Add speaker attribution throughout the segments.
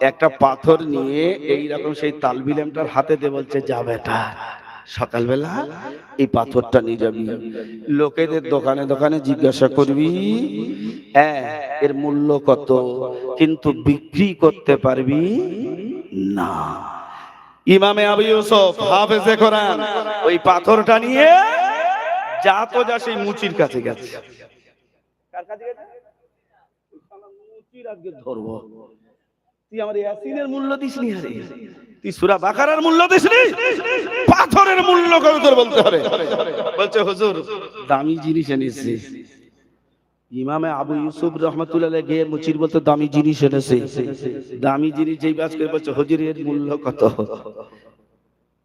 Speaker 1: একটা পাথর নিয়ে এই রকম সেই তালবিলামটার হাতে দিয়ে বলছে যা বেটা সকালবেলা এই পাথরটা নিয়ে যাবি। লোকেদের দোকানে দোকানে জিজ্ঞাসা করবি হ্যাঁ এর মূল্য কত? কিন্তু বিক্রি করতে পারবি না। ইমামে আবু ইউসুফ হাফেজে কোরআন ওই পাথরটা নিয়ে যা তো যা সেই মুচির কাছে গেছে। কার কাছে গেছে? মুচির আজকে ধরবো। তুই আমার মূল্য দিসনি আরে। তুই বাকারার মূল্য দিসনি? পাথরের মূল্য তোর বলতে হবে। বলছে, হুজুর, দামি জিনিস এনেছে। ইমামে আবু ইউসুফ রহমতুল্লাহ গিয়ে মুচির বলতে দামি জিনিস এনেছে। দামি জিনিস যেই বাস করে বলছে, হুজুরের মূল্য কত?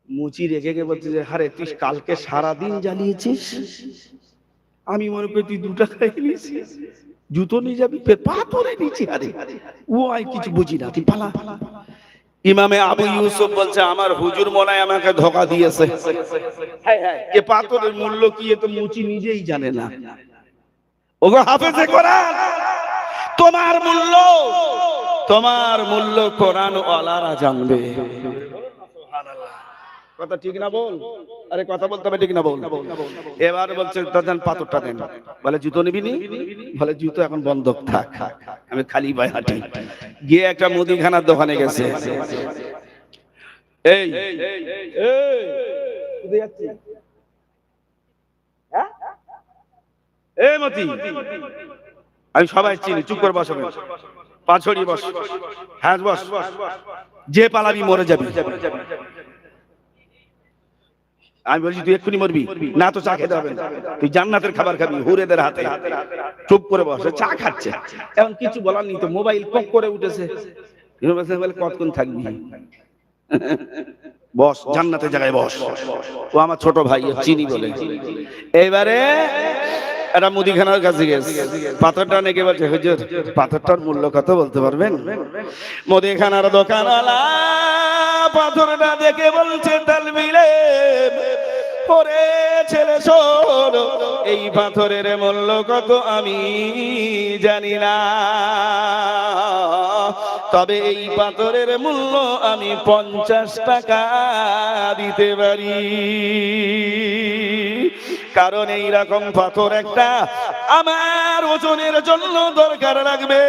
Speaker 1: মুচি রেখে গিয়ে বলছে যে হারে তুই কালকে সারাদিন জ্বালিয়েছিস? আমি মনে করি তুই দু টাকায় নিয়েছিস জুতো নিয়ে যাবি ফের পাথরে নিচে আরে ও আই কিছু বুঝি না তুই পালা। ইমামে আবু ইউসুফ বলছে আমার হুজুর মনে আমাকে ধোকা দিয়েছে। হ্যাঁ হ্যাঁ এ পাথরের মূল্য কি এ তো মুচি নিজেই জানে না। ওগো হাফেজে কোরআন তোমার মূল্য তোমার মূল্য কোরআন ওয়ালারা জানবে। কথা ঠিক না বল? আরে কথা বলতে হবে, ঠিক না বল? এবার বলছে দেন পাথরটা দেন। বলে, জুতো নিবি নি? বলে, জুতো এখন বন্ধ থাক, আমি খালি পায়ে হাঁটি। গিয়ে একটা মুদিখানার দোকানে গেছে। এই এই? হ্যাঁ? মতি, আমি সবাই চিনি, চুপ করে বসো পাঁচড়ি বস। হ্যাঁ বস। যে পালাবি, মরে যাবি। আমি বলছি, তুই এক্ষুনি মরবি। না তো চা খেতে হবে। তুই জান্নাতের খাবার খাবি, হুরেদের হাতে। চুপ করে বস চা খাচ্ছে। এখন কিছু বলার নেই তো, মোবাইল কক করে উঠেছে। কতক্ষণ থাকবি? বস, জান্নাতের জায়গায় বস। ও আমার ছোট ভাই চিনি বলে। এবারে একটা মুদিখানার কাছে গেছে। পাথরটা নাকি বলছে, হুজুর, পাথরটার মূল্য কত বলতে পারবেন? মুদিখানার দোকানওয়ালা পাথরটা দেখে বলছে তালবিলে ওরে ছেলে শোন, এই পাথরের মূল্য কত আমি জানি না। তবে এই পাথরের মূল্য আমি পঞ্চাশ টাকা দিতে পারি। কারণ এই রকম পাথর একটা আমার ওজনের জন্য দরকার লাগবে।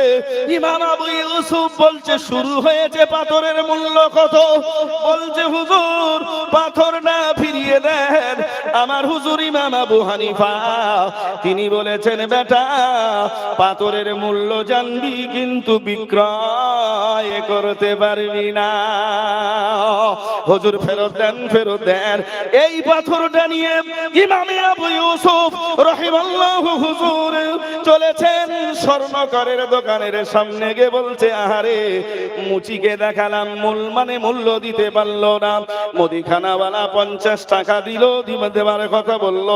Speaker 1: ইমাম আবু ইউসুফ বলছে, শুরু হয়েছে পাথরের মূল্য কত? বলছে, হুজুর আমার হুজুর ইমাম আবু হানিফা, তিনি বলেছেন, বেটা, পাথরের মূল্য জানবি কিন্তু বিক্রয় করতে পারবি না। হুজুর, ফেরত দেন ফেরত দেন। এই পাথরটা নিয়ে ইমামে আবু ইউসুফ রহিমাল্লাহ হুজুর চলেছেন। স্বর্ণকারের দোকানের সামনে গিয়ে বলছে, আহারে, মুচিকে দেখালাম, মূল মানে মূল্য দিতে পারল না। মুদিখানাওয়ালা পঞ্চাশ টাকা দিল দেবার কথা বলল,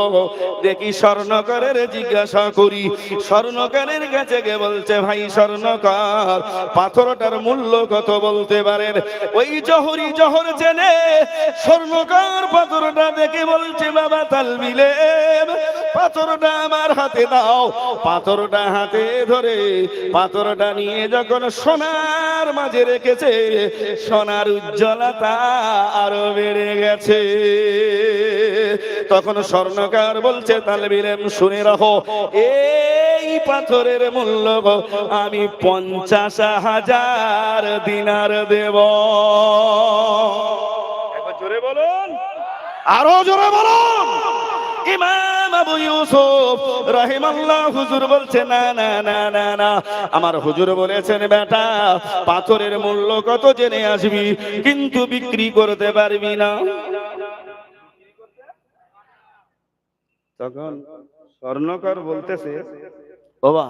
Speaker 1: দেখি স্বর্ণকারের জিজ্ঞাসা করি। স্বর্ণকারের কাছে গিয়ে বলছে, ভাই স্বর্ণকার, পাথরটার মূল্য কত বলতে পারেন? ওই জহরি জহর জেনে স্বর্ণকার পাথরটা দেখে বলছে, বাবা তালবিলে পাথরটা আমার হাতে দাও। পাথরটা হাতে ধরে পাথরটা নিয়ে যখন সোনার মাঝে রেখেছে, সোনার উজ্জ্বলতা আরও বেড়ে গেছে। তখন স্বর্ণকার বলছে তালবিলেম শুনে রাখো, এই পাথরের মূল্য আমি পঞ্চাশ হাজার দিনার দেব। জোরে বলুন। আরও জোরে বলুন। ইমাম আবু ইউসুফ রাহিমাল্লাহ হুজুর বলছে, না না না না না। আমার হুজুর বলেছেন, বেটা, পাথরের মূল্য কত জেনে আসবি, কিন্তু বিক্রি করতে পারবি না। তখন স্বর্ণকর বলতেছে বাবা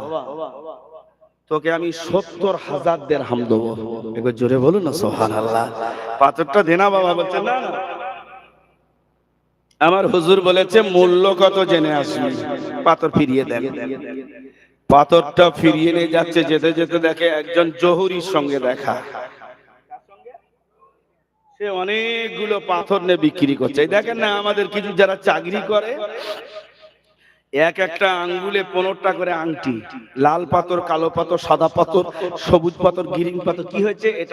Speaker 1: তোকে আমি সত্তর হাজার দের হাম দেবো। একবার জোরে বলুন না সোহান আল্লাহ পাথরটা দেনা বাবা বলছে না। আমার হুজুর বলেছে, মূল্য কত জেনে আসবি? পাথর ফিরিয়ে দেন। পাথরটা ফিরিয়ে নিয়ে যাচ্ছে, যেতে যেতে দেখে একজন জহুরির সঙ্গে দেখা। সে অনেকগুলো পাথর নিয়ে বিক্রি করছে। দেখেন না, আমাদের কিছু যারা চাকরি করে, এক একটা আঙ্গুলে পনেরোটা করে আংটি। লাল পাথর, কালো পাথর, সাদা পাথর, সবুজ পাথর, গ্রিন পাথর, কি হয়েছে?